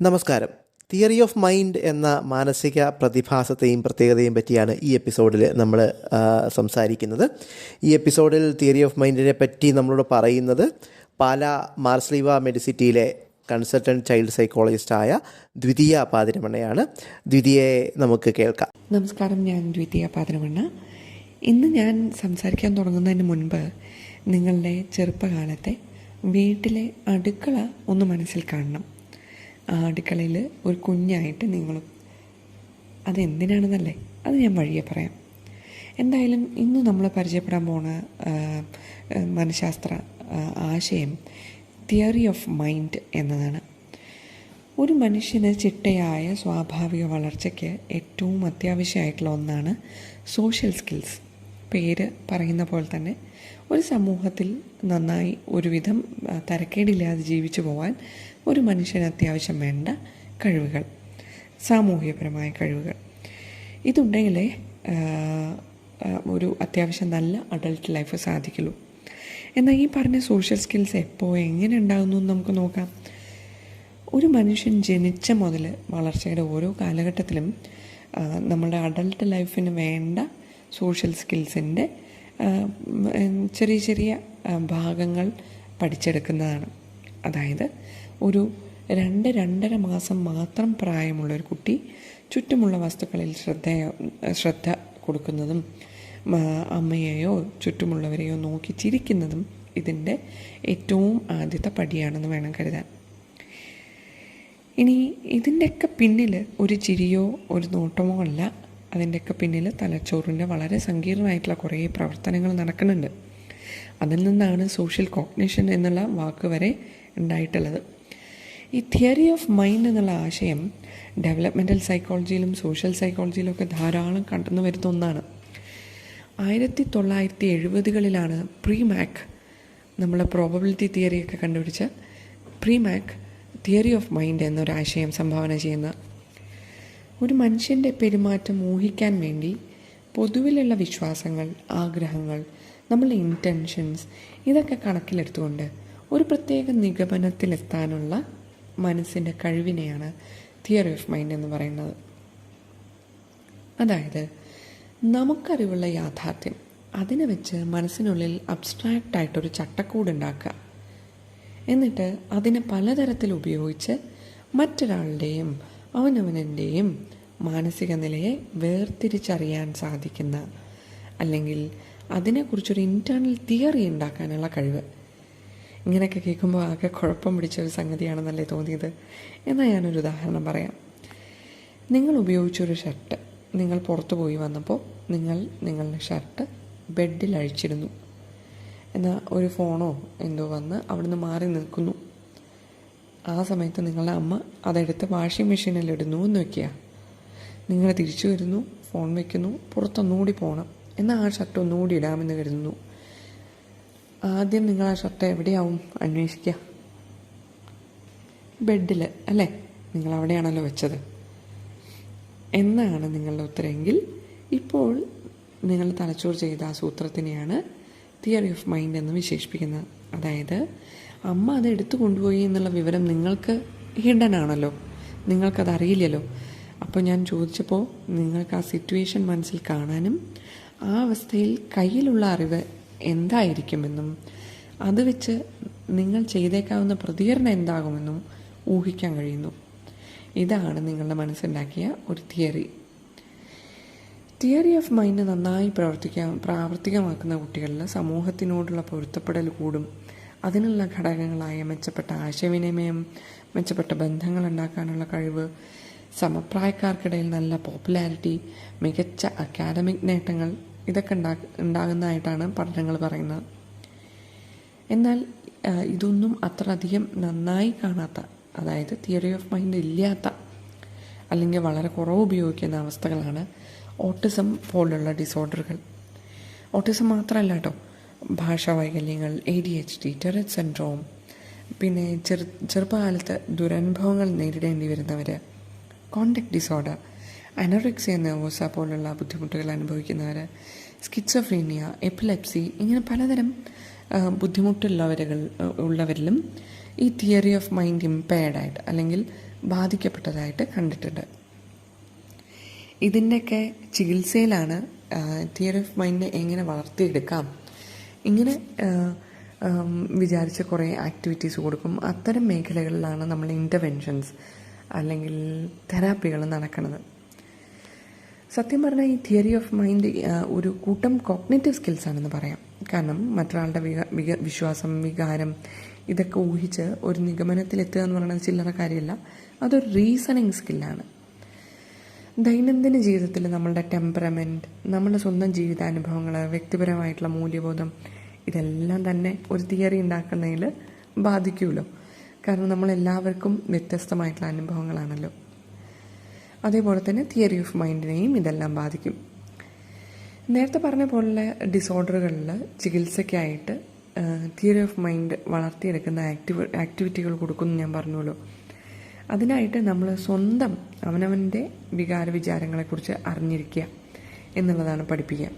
നമസ്കാരം. Theory of mind എന്ന മാനസിക പ്രതിഭാസത്തെയും പ്രത്യേകതയും പറ്റിയാണ് ഈ എപ്പിസോഡിൽ നമ്മൾ സംസാരിക്കുന്നത്. ഈ എപ്പിസോഡിൽ തിയറി ഓഫ് മൈൻഡിനെ പറ്റി നമ്മളോട് പറയുന്നത് പാല മാർസ്ലീവ മെഡിസിറ്റിയിലെ കൺസൾട്ടന്റ് ചൈൽഡ് സൈക്കോളജിസ്റ്റായ ദ്വിതീയ പാതിരമണ്ണയാണ്. ദ്വിതീയെ നമുക്ക് കേൾക്കാം. നമസ്കാരം ഞാൻ ദ്വിതീയ പാതിരമണ്ണ. ഇന്ന് ഞാൻ സംസാരിക്കാൻ തുടങ്ങുന്നതിന് മുൻപ് നിങ്ങളുടെ ചെറുപ്പകാലത്തെ വീട്ടിലെ അടുക്കള ഒന്ന് മനസ്സിൽ കാണണം. അടുക്കളയിൽ ഒരു കുഞ്ഞായിട്ട് നിങ്ങളും. അതെന്തിനാണെന്നല്ലേ? അത് ഞാൻ വഴിയെ പറയാം. എന്തായാലും ഇന്ന് നമ്മൾ പരിചയപ്പെടാൻ പോണ മനഃശാസ്ത്ര ആശയം തിയറി ഓഫ് മൈൻഡ് എന്നതാണ്. ഒരു മനുഷ്യന് ചിട്ടയായ സ്വാഭാവിക വളർച്ചയ്ക്ക് ഏറ്റവും അത്യാവശ്യമായിട്ടുള്ള ഒന്നാണ് സോഷ്യൽ സ്കിൽസ് പേര് പറയുന്ന പോലെ തന്നെ ഒരു സമൂഹത്തിൽ നന്നായി ഒരുവിധം തരക്കേടില്ലാതെ ജീവിച്ചു പോകാൻ ഒരു മനുഷ്യന് അത്യാവശ്യം വേണ്ട കഴിവുകൾ സാമൂഹികപരമായ കഴിവുകൾ. ഇതുണ്ടെങ്കിലേ ഒരു അത്യാവശ്യം നല്ല അഡൾട്ട് ലൈഫ് സാധിക്കുള്ളൂ. എന്നാൽ ഈ പറഞ്ഞ സോഷ്യൽ സ്കിൽസ് എപ്പോൾ എങ്ങനെ ഉണ്ടാകുന്നു എന്ന് നമുക്ക് നോക്കാം. ഒരു മനുഷ്യൻ ജനിച്ച മുതൽ വളർച്ചയുടെ ഓരോ കാലഘട്ടത്തിലും നമ്മുടെ അഡൾട്ട് ലൈഫിന് വേണ്ട സോഷ്യൽ സ്കിൽസിന്റെ ചെറിയ ചെറിയ ഭാഗങ്ങൾ പഠിച്ചെടുക്കുന്നതാണ്. അതായത് ഒരു രണ്ട് രണ്ടര മാസം മാത്രം പ്രായമുള്ള ഒരു കുട്ടി ചുറ്റുമുള്ള വസ്തുക്കളിൽ ശ്രദ്ധ ശ്രദ്ധ കൊടുക്കുന്നതും അമ്മയെയോ ചുറ്റുമുള്ളവരെയോ നോക്കി ചിരിക്കുന്നതും ഇതിന്റെ ഏറ്റവും ആദ്യത്തെ പടിയാണെന്ന് വേണം കരുതാൻ. ഇനി ഇതിന്റെയൊക്കെ പിന്നിൽ ഒരു ചിരിയോ ഒരു നോട്ടമോ അല്ല. അതിന്റെയൊക്കെ പിന്നിൽ തലച്ചോറിന്റെ വളരെ സങ്കീർണമായിട്ടുള്ള കുറേ പ്രവർത്തനങ്ങൾ നടക്കുന്നുണ്ട്. അതിൽ നിന്നാണ് സോഷ്യൽ കോഗ്നിഷൻ എന്നുള്ള വാക്ക് വരെ ഉണ്ടായിട്ടുള്ളത്. ഈ തിയറി ഓഫ് മൈൻഡ് എന്നുള്ള ആശയം ഡെവലപ്മെന്റൽ സൈക്കോളജിയിലും സോഷ്യൽ സൈക്കോളജിയിലും ഒക്കെ ധാരാളം കണ്ടെന്ന് വരുന്ന ഒന്നാണ്. ആയിരത്തി തൊള്ളായിരത്തി എഴുപതുകളിലാണ് പ്രീ മാക് പ്രോബബിലിറ്റി തിയറിയൊക്കെ കണ്ടുപിടിച്ച് Premack theory of mind എന്നൊരാശയം സംഭാവന ചെയ്യുന്ന. ഒരു മനുഷ്യന്റെ പെരുമാറ്റം ഊഹിക്കാൻ വേണ്ടി പൊതുവിലുള്ള വിശ്വാസങ്ങൾ ആഗ്രഹങ്ങൾ നമ്മളുടെ ഇന്റൻഷൻസ് ഇതൊക്കെ കണക്കിലെടുത്തുകൊണ്ട് ഒരു പ്രത്യേക നിഗമനത്തിലെത്താനുള്ള മനസ്സിന്റെ കഴിവിനെയാണ് തിയറി ഓഫ് മൈൻഡ് എന്ന് പറയുന്നത്. അതായത് നമുക്കറിവുള്ള യാഥാർത്ഥ്യം അതിനെ വെച്ച് മനസ്സിനുള്ളിൽ അബ്സ്ട്രാക്റ്റ് ആയിട്ടൊരു ചട്ടക്കൂട് ഉണ്ടാക്കുക എന്നിട്ട് അതിനെ പലതരത്തിൽ ഉപയോഗിച്ച് മറ്റൊരാളുടെയും അവനവനന്റെയും മാനസിക നിലയെ വേർതിരിച്ചറിയാൻ സാധിക്കുന്ന അല്ലെങ്കിൽ അതിനെക്കുറിച്ചൊരു ഇന്റേർണൽ തിയറി ഉണ്ടാക്കാനുള്ള കഴിവ്. ഇങ്ങനെയൊക്കെ കേൾക്കുമ്പോൾ ആകെ കുഴപ്പം പിടിച്ച ഒരു സംഗതിയാണെന്നല്ലേ തോന്നിയത്. എന്നാൽ ഞാനൊരു ഉദാഹരണം പറയാം. നിങ്ങൾ ഉപയോഗിച്ചൊരു ഷർട്ട് നിങ്ങൾ പുറത്തു പോയി വന്നപ്പോൾ നിങ്ങൾ നിങ്ങളുടെ ഷർട്ട് ബെഡിൽ അഴിച്ചിരുന്നു എന്നാൽ ഒരു ഫോണോ എന്തോ വന്ന് അവിടുന്ന് മാറി നിൽക്കുന്നു. ആ സമയത്ത് നിങ്ങളുടെ അമ്മ അതെടുത്ത് വാഷിംഗ് മെഷീനിൽ ഇടുന്നു എന്ന് വെക്കുക. നിങ്ങൾ തിരിച്ചു വരുന്നു ഫോൺ വയ്ക്കുന്നു പുറത്തൊന്നുകൂടി പോകണം എന്നാൽ ആ ഷർട്ട് ഒന്നുകൂടി ഇടാമെന്ന് കരുതുന്നു. ആദ്യം നിങ്ങൾ ആ ഷർട്ട് എവിടെയാവും? അന്വേഷിക്കുക ബെഡിൽ അല്ലേ? നിങ്ങൾ അവിടെയാണല്ലോ വെച്ചത്. എന്നാണ് നിങ്ങളുടെ ഉത്തരമെങ്കിൽ ഇപ്പോൾ നിങ്ങൾ തലച്ചോർ ചെയ്ത ആ സൂത്രത്തിനെയാണ് തിയറി ഓഫ് മൈൻഡ് എന്ന് വിശേഷിപ്പിക്കുന്നത്. അതായത് അമ്മ അത് എടുത്തു കൊണ്ടുപോയി എന്നുള്ള വിവരം നിങ്ങൾക്ക് ഹിഡൻ ആണല്ലോ നിങ്ങൾക്കത് അറിയില്ലല്ലോ അപ്പോൾ ഞാൻ ചോദിച്ചപ്പോൾ നിങ്ങൾക്ക് ആ സിറ്റുവേഷൻ മനസ്സിൽ കാണാനും ആ അവസ്ഥയിൽ കയ്യിലുള്ള അറിവ് എന്തായിരിക്കുമെന്നും അത് വെച്ച് നിങ്ങൾ ചെയ്തേക്കാവുന്ന പ്രതികരണം എന്താകുമെന്നും ഊഹിക്കാൻ കഴിയുന്നു. ഇതാണ് നിങ്ങളുടെ മനസ്സുണ്ടാക്കിയ ഒരു തിയറി. തിയറി ഓഫ് മൈൻഡ് നന്നായി പ്രവർത്തിക്കാൻ പ്രാവർത്തികമാക്കുന്ന കുട്ടികളിൽ സമൂഹത്തിനോടുള്ള പൊരുത്തപ്പെടൽ കൂടും. അതിനുള്ള ഘടകങ്ങളായ മെച്ചപ്പെട്ട ആശയവിനിമയം മെച്ചപ്പെട്ട ബന്ധങ്ങൾ ഉണ്ടാക്കാനുള്ള കഴിവ് സമപ്രായക്കാർക്കിടയിൽ നല്ല പോപ്പുലാരിറ്റി മികച്ച അക്കാദമിക് നേട്ടങ്ങൾ ഇതൊക്കെ ഉണ്ടാ ഉണ്ടാകുന്നതായിട്ടാണ് പഠനങ്ങൾ പറയുന്നത്. എന്നാൽ ഇതൊന്നും അത്ര അധികം നന്നായി കാണാത്ത അതായത് തിയറി ഓഫ് മൈൻഡ് ഇല്ലാത്ത അല്ലെങ്കിൽ വളരെ കുറവ് ഉപയോഗിക്കുന്ന അവസ്ഥകളാണ് ഓട്ടിസം പോലുള്ള ഡിസോർഡറുകൾ. ഓട്ടിസം മാത്രമല്ല കേട്ടോ. ഭാഷാ വൈകല്യങ്ങൾ A D H D Tourette syndrome പിന്നെ ചെറു ചെറുപ്പകാലത്ത് ദുരനുഭവങ്ങൾ നേരിടേണ്ടി വരുന്നവർ കോണ്ടാക്ട് ഡിസോർഡർ അനോറിക്സിയ നെർവോസ പോലുള്ള ബുദ്ധിമുട്ടുകൾ അനുഭവിക്കുന്നവർ സ്കിറ്റ്സോഫ്രീനിയ എപ്പിലെപ്സി ഇങ്ങനെ പലതരം ബുദ്ധിമുട്ടുള്ളവരുകൾ ഉള്ളവരിലും ഈ തിയറി ഓഫ് മൈൻഡ് ഇമ്പയർഡായിട്ട് അല്ലെങ്കിൽ ബാധിക്കപ്പെട്ടതായിട്ട് കണ്ടിട്ടുണ്ട്. ഇതിന്റെയൊക്കെ ചികിത്സയിലാണ് തിയറി ഓഫ് മൈൻഡിനെ എങ്ങനെ വളർത്തിയെടുക്കാം ഇങ്ങനെ വിചാരിച്ച കുറേ ആക്ടിവിറ്റീസ് കൊടുക്കും അത്തരം മേഖലകളിലാണ് നമ്മൾ ഇന്റർവെൻഷൻസ് അല്ലെങ്കിൽ തെറാപ്പികൾ നടക്കുന്നത്. സത്യം പറഞ്ഞാൽ ഈ തിയറി ഓഫ് മൈൻഡ് ഒരു കൂട്ടം കോഗ്നേറ്റീവ് സ്കിൽസ് ആണെന്ന് പറയാം. കാരണം മറ്റൊരാളുടെ വിശ്വാസം വികാരം ഇതൊക്കെ ഊഹിച്ച് ഒരു നിഗമനത്തിലെത്തുക എന്ന് പറയുന്നത് ചില്ലറ കാര്യമല്ല. അതൊരു റീസണിങ് സ്കില്ലാണ് ദൈനംദിന ജീവിതത്തിൽ നമ്മളുടെ ടെമ്പറമെന്റ് നമ്മുടെ സ്വന്തം ജീവിതാനുഭവങ്ങൾ വ്യക്തിപരമായിട്ടുള്ള മൂല്യബോധം ഇതെല്ലാം തന്നെ ഒരു തിയറി ഉണ്ടാക്കുന്നതിൽ ബാധിക്കുമല്ലോ. കാരണം നമ്മളെല്ലാവർക്കും വ്യത്യസ്തമായിട്ടുള്ള അനുഭവങ്ങളാണല്ലോ. അതേപോലെ തന്നെ തിയറി ഓഫ് മൈൻഡിനെയും ഇതെല്ലാം ബാധിക്കും. നേരത്തെ പറഞ്ഞ പോലുള്ള ഡിസോർഡറുകളിൽ ചികിത്സയ്ക്കായിട്ട് തിയറി ഓഫ് മൈൻഡ് വളർത്തിയെടുക്കുന്ന ആക്ടിവ് ആക്ടിവിറ്റികൾ കൊടുക്കുന്നു ഞാൻ പറഞ്ഞല്ലോ അതിനായിട്ട് നമ്മൾ സ്വന്തം അവനവന്റെ വികാര വിചാരങ്ങളെക്കുറിച്ച് അറിഞ്ഞിരിക്കുക എന്നുള്ളതാണ് പഠിപ്പിക്കുക.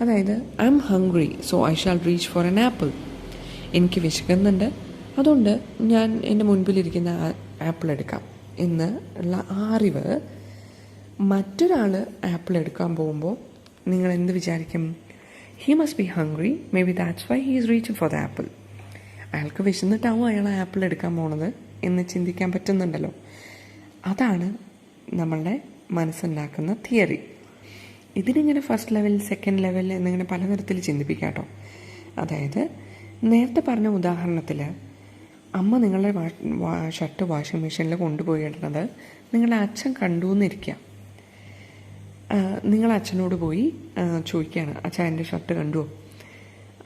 അതായത് I am hungry so I shall reach for an apple എനിക്ക് വിശക്കുന്നുണ്ട്. അതുകൊണ്ട് ഞാൻ എന്റെ മുൻപിലിരിക്കുന്ന ആപ്പിൾ എടുക്കാം. എന്ന് ഉള്ള ആ അറിവ് മറ്റൊരാൾ ആപ്പിൾ എടുക്കാൻ പോകുമ്പോൾ നിങ്ങൾ എന്ത് വിചാരിക്കും? He must be hungry may be that's why he is reach for the apple അയാൾക്ക് വിശന്നിട്ടാവും അയാൾ ആപ്പിൾ എടുക്കാൻ പോണത് എന്ന് ചിന്തിക്കാൻ പറ്റുന്നുണ്ടല്ലോ. അതാണ് നമ്മളുടെ മനസ്സുണ്ടാക്കുന്ന തിയറി. ഇതിനിങ്ങനെ ഫസ്റ്റ് ലെവൽ സെക്കൻഡ് ലെവൽ എന്നിങ്ങനെ പലതരത്തിൽ ചിന്തിപ്പിക്കാം കേട്ടോ. അതായത് നേരത്തെ പറഞ്ഞ ഉദാഹരണത്തിൽ അമ്മ നിങ്ങളുടെ ഷർട്ട് വാഷിംഗ് മെഷീനിൽ കൊണ്ടുപോയി ഇടുന്നത് നിങ്ങളുടെ അച്ഛൻ കണ്ടു എന്നിരിക്കുക നിങ്ങൾ അച്ഛനോട് പോയി ചോദിക്കുകയാണ് അച്ഛൻ എന്റെ ഷർട്ട് കണ്ടുവോ?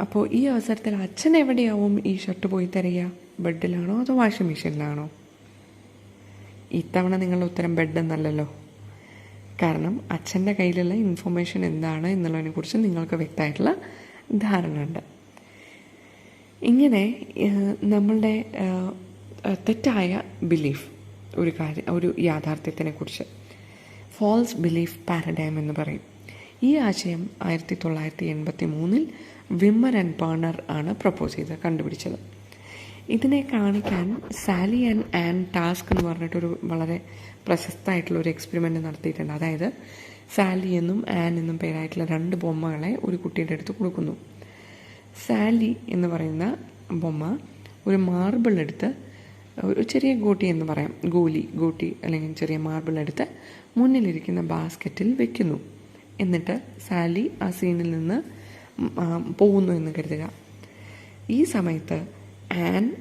അപ്പോൾ ഈ അവസരത്തിൽ അച്ഛൻ എവിടെയാവും ഈ ഷർട്ട് പോയി തരിക? ബെഡിലാണോ അതോ വാഷിംഗ് മെഷീനിലാണോ? ഇത്തവണ നിങ്ങളുടെ ഉത്തരം ബെഡ് എന്നല്ലല്ലോ. കാരണം അച്ഛന്റെ കയ്യിലുള്ള ഇൻഫർമേഷൻ എന്താണ് എന്നുള്ളതിനെക്കുറിച്ച് നിങ്ങൾക്ക് വ്യക്തമായിട്ടുള്ള ധാരണ ഉണ്ട്. ഇങ്ങനെ നമ്മളുടെ തെറ്റായ ബിലീഫ് ഒരു കാര്യം ഒരു യാഥാർത്ഥ്യത്തിനെ കുറിച്ച് ഫോൾസ് ബിലീഫ് പാരഡൈം എന്ന് പറയും. ഈ ആശയം ആയിരത്തി തൊള്ളായിരത്തി എൺപത്തി മൂന്നിൽ വിമ്മർ ആൻഡ് ബേണർ ആണ് പ്രപ്പോസ് ചെയ്ത് കണ്ടുപിടിച്ചത്. ഇതിനെ കാണിക്കാൻ സാലി ആൻഡ് ആൻഡ് ടാസ്ക് എന്ന് പറഞ്ഞിട്ടൊരു വളരെ പ്രശസ്തമായിട്ടുള്ള ഒരു എക്സ്പെരിമെന്റ് നടത്തിയിട്ടുണ്ട്. അതായത് സാലി എന്നും ആൻ എന്നും പേരായിട്ടുള്ള രണ്ട് ബൊമ്മകളെ ഒരു കുട്ടിയുടെ അടുത്ത് കൊടുക്കുന്നു. സാലി എന്ന് പറയുന്ന ബൊമ്മ ഒരു മാർബിൾ എടുത്ത് ഒരു ചെറിയ ഗോട്ടി എന്ന് പറയാം ഗോലി ഗോട്ടി അല്ലെങ്കിൽ ചെറിയ മാർബിൾ എടുത്ത് മുന്നിലിരിക്കുന്ന ബാസ്ക്കറ്റിൽ വെക്കുന്നു. എന്നിട്ട് സാലി ആ സീനിൽ നിന്ന് പോകുന്നു എന്ന് കരുതുക. ഈ സമയത്ത് ആൻ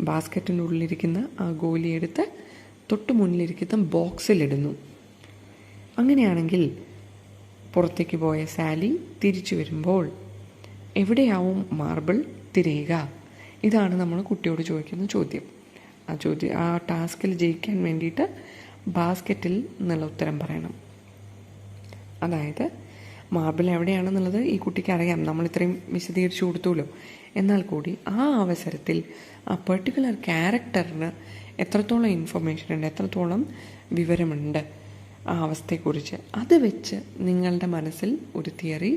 ബാസ്ക്കറ്റിന്റെ ഉള്ളിലിരിക്കുന്ന ആ ഗോലി എടുത്ത് തൊട്ട് മുന്നിലിരിക്കുന്ന ബോക്സിലിടുന്നു അങ്ങനെയാണെങ്കിൽ പുറത്തേക്ക് പോയ സാലി തിരിച്ചു വരുമ്പോൾ എവിടെയാവും മാർബിൾ തിരയുക? ഇതാണ് നമ്മൾ കുട്ടിയോട് ചോദിക്കുന്ന ചോദ്യം. ആ ചോദ്യം ആ ടാസ്കിൽ ജയിക്കാൻ വേണ്ടിയിട്ട് ബാസ്ക്കറ്റിൽ എന്നുള്ള ഉത്തരം പറയണം. അതായത് മാർബിൾ എവിടെയാണെന്നുള്ളത് ഈ കുട്ടിക്ക് അറിയാം. നമ്മൾ ഇത്രയും വിശദീകരിച്ചു കൊടുത്തുല്ലോ എന്നാൽ കൂടി ആ അവസരത്തിൽ ആ പെർട്ടിക്കുലർ ക്യാരക്ടറിന് എത്രത്തോളം ഇൻഫർമേഷൻ ഉണ്ട് എത്രത്തോളം വിവരമുണ്ട് ആ അവസ്ഥയെക്കുറിച്ച് അത് വെച്ച് നിങ്ങളുടെ മനസ്സിൽ ഒരു തിയറി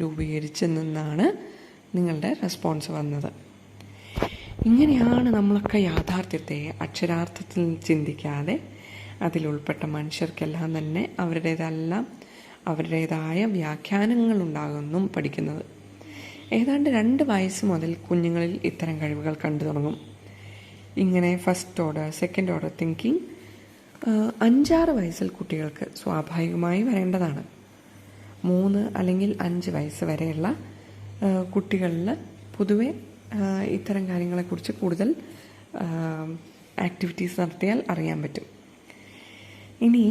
രൂപീകരിച്ചു നിന്നാണ് നിങ്ങളുടെ റെസ്പോൺസ് വന്നത്. ഇങ്ങനെയാണ് നമ്മളൊക്കെ യാഥാർത്ഥ്യത്തെ അക്ഷരാർത്ഥത്തിൽ ചിന്തിക്കാതെ അതിലുൾപ്പെട്ട മനുഷ്യർക്കെല്ലാം തന്നെ അവരുടേതെല്ലാം അവരുടേതായ വ്യാഖ്യാനങ്ങൾ ഉണ്ടാകുന്നും പഠിക്കുന്നത്. ഏതാണ്ട് രണ്ട് വയസ്സ് മുതൽ കുഞ്ഞുങ്ങളിൽ ഇത്തരം കഴിവുകൾ കണ്ടു തുടങ്ങും. ഇങ്ങനെ first order second order thinking അഞ്ചാറ് വയസ്സിൽ കുട്ടികൾക്ക് സ്വാഭാവികമായി വരേണ്ടതാണ്. മൂന്ന് അല്ലെങ്കിൽ അഞ്ച് വയസ്സ് വരെയുള്ള കുട്ടികളിൽ പൊതുവെ ഇത്തരം കാര്യങ്ങളെക്കുറിച്ച് കൂടുതൽ ആക്ടിവിറ്റീസ് നടത്തിയാൽ അറിയാൻ പറ്റും. ഇനി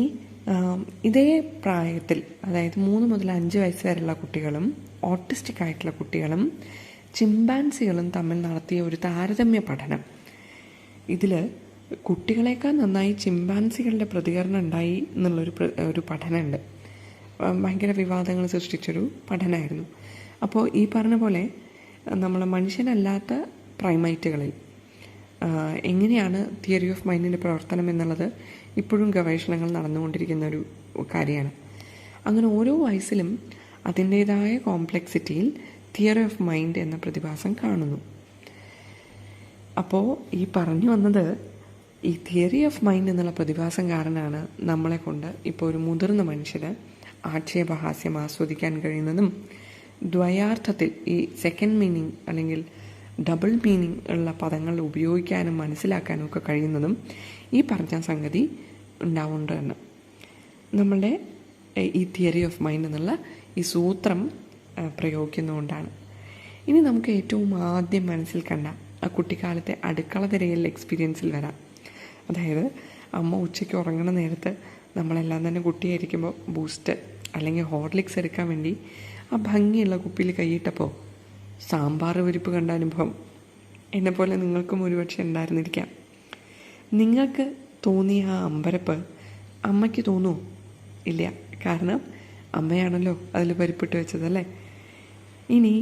ഇതേ പ്രായത്തിൽ അതായത് മൂന്ന് മുതൽ അഞ്ച് വയസ്സ് വരെയുള്ള കുട്ടികളും ഓട്ടിസ്റ്റിക് ആയിട്ടുള്ള കുട്ടികളും ചിമ്പാൻസികളും തമ്മിൽ നടത്തിയ ഒരു താരതമ്യ പഠനം. ഇതിൽ കുട്ടികളെക്കാൾ നന്നായി ചിമ്പാൻസികളുടെ പ്രതികരണം ഉണ്ടായി എന്നുള്ളൊരു ഒരു പഠനമുണ്ട്. ഭയങ്കര വിവാദങ്ങൾ സൃഷ്ടിച്ചൊരു പഠനമായിരുന്നു അപ്പോൾ ഈ പറഞ്ഞ പോലെ നമ്മൾ മനുഷ്യനല്ലാത്ത പ്രൈമൈറ്റുകളിൽ എങ്ങനെയാണ് തിയറി ഓഫ് മൈൻഡിന്റെ പ്രവർത്തനം എന്നുള്ളത് ഇപ്പോഴും ഗവേഷണങ്ങൾ നടന്നുകൊണ്ടിരിക്കുന്ന ഒരു കാര്യമാണ്. അങ്ങനെ ഓരോ വയസ്സിലും അതിന്റേതായ കോംപ്ലക്സിറ്റിയിൽ തിയറി ഓഫ് മൈൻഡ് എന്ന പ്രതിഭാസം കാണുന്നു. അപ്പോൾ ഈ പറഞ്ഞു വന്നത് ഈ തിയറി ഓഫ് മൈൻഡ് എന്നുള്ള പ്രതിഭാസം കാരണമാണ് നമ്മളെ കൊണ്ട് ഇപ്പോൾ ഒരു മുതിർന്ന മനുഷ്യന് ആക്ഷേപഹാസ്യം ആസ്വദിക്കാൻ കഴിയുന്നതും ദ്വയാർത്ഥത്തിൽ ഈ സെക്കൻഡ് മീനിങ് അല്ലെങ്കിൽ ഡബിൾ മീനിങ് ഉള്ള പദങ്ങൾ ഉപയോഗിക്കാനും മനസ്സിലാക്കാനും ഒക്കെ കഴിയുന്നതും ഈ പറഞ്ഞ സംഗതി ഉണ്ടാവുന്നുണ്ട് തന്നെ നമ്മളുടെ ഈ തിയറി ഓഫ് മൈൻഡ് എന്നുള്ള ഈ സൂത്രം പ്രയോഗിക്കുന്നതുകൊണ്ടാണ്. ഇനി നമുക്ക് ഏറ്റവും ആദ്യം മനസ്സിൽ കണ്ട ആ കുട്ടിക്കാലത്തെ അടുക്കള തിരയൽ എക്സ്പീരിയൻസിൽ വരാം. അതായത് അമ്മ ഉച്ചയ്ക്ക് ഉറങ്ങുന്ന നേരത്ത് നമ്മളെല്ലാം തന്നെ കുട്ടിയായിരിക്കുമ്പോൾ ബൂസ്റ്റ് അല്ലെങ്കിൽ ഹോർലിക്സ് എടുക്കാൻ വേണ്ടി ആ ഭംഗിയുള്ള കുപ്പിയിൽ കൈയിട്ടപ്പോൾ സാമ്പാർ പരിപ്പ് കണ്ട അനുഭവം എന്നെപ്പോലെ നിങ്ങൾക്കും ഒരുപക്ഷെ ഉണ്ടായിരുന്നിരിക്കാം. നിങ്ങൾക്ക് തോന്നിയ ആ അമ്പരപ്പ് അമ്മയ്ക്ക് തോന്നുമോ ഇല്ല. കാരണം അമ്മയാണല്ലോ അതിൽ പരിപ്പിട്ട് വെച്ചതല്ലേ ഇനി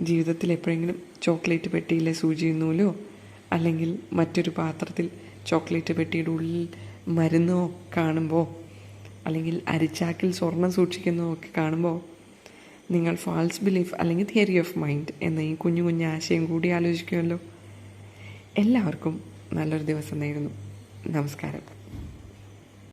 ജീവിതത്തിൽ എപ്പോഴെങ്കിലും ചോക്ലേറ്റ് പെട്ടിയിലെ സൂചിയും നൂലോ അല്ലെങ്കിൽ മറ്റൊരു പാത്രത്തിൽ ചോക്ലേറ്റ് പെട്ടിയുടെ ഉള്ളിൽ മരുന്നോ കാണുമ്പോൾ അല്ലെങ്കിൽ അരിച്ചാക്കിൽ സ്വർണം സൂക്ഷിക്കുന്നതൊക്കെ കാണുമ്പോൾ നിങ്ങൾ ഫാൾസ് ബിലീഫ് അല്ലെങ്കിൽ തിയറി ഓഫ് മൈൻഡ് എന്ന ഈ കുഞ്ഞു കുഞ്ഞു ആശയം കൂടി ആലോചിക്കുമല്ലോ. എല്ലാവർക്കും നല്ലൊരു ദിവസം നേരുന്നു. നമസ്കാരം.